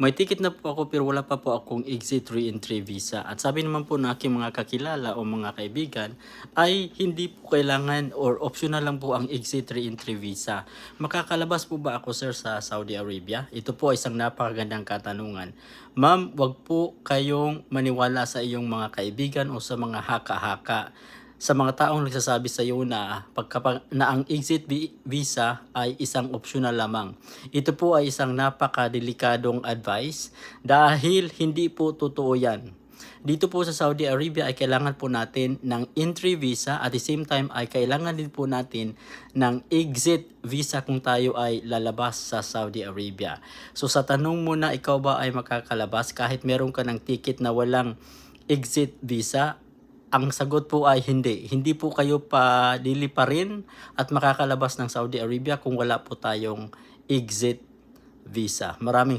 May ticket na po ako pero wala pa po akong exit re-entry visa. At sabi naman po ng aking mga kakilala o mga kaibigan ay hindi po kailangan or optional lang po ang exit re-entry visa. Makakalabas po ba ako sir sa Saudi Arabia? Ito po ay isang napakagandang katanungan. Ma'am, wag po kayong maniwala sa iyong mga kaibigan o sa mga haka-haka sa mga taong nagsasabi sa iyo na pagkapa, na ang exit vi- visa ay isang optional lamang. Ito po ay isang napakadelikadong advice dahil hindi po totoo yan. Dito po sa Saudi Arabia ay kailangan po natin ng entry visa at the same time ay kailangan din po natin ng exit visa kung tayo ay lalabas sa Saudi Arabia. So sa tanong mo na ikaw ba ay makakalabas kahit meron ka ng ticket na walang exit visa, ang sagot po ay hindi. Hindi po kayo pa pa rin at makakalabas ng Saudi Arabia kung wala po tayong exit visa. Maraming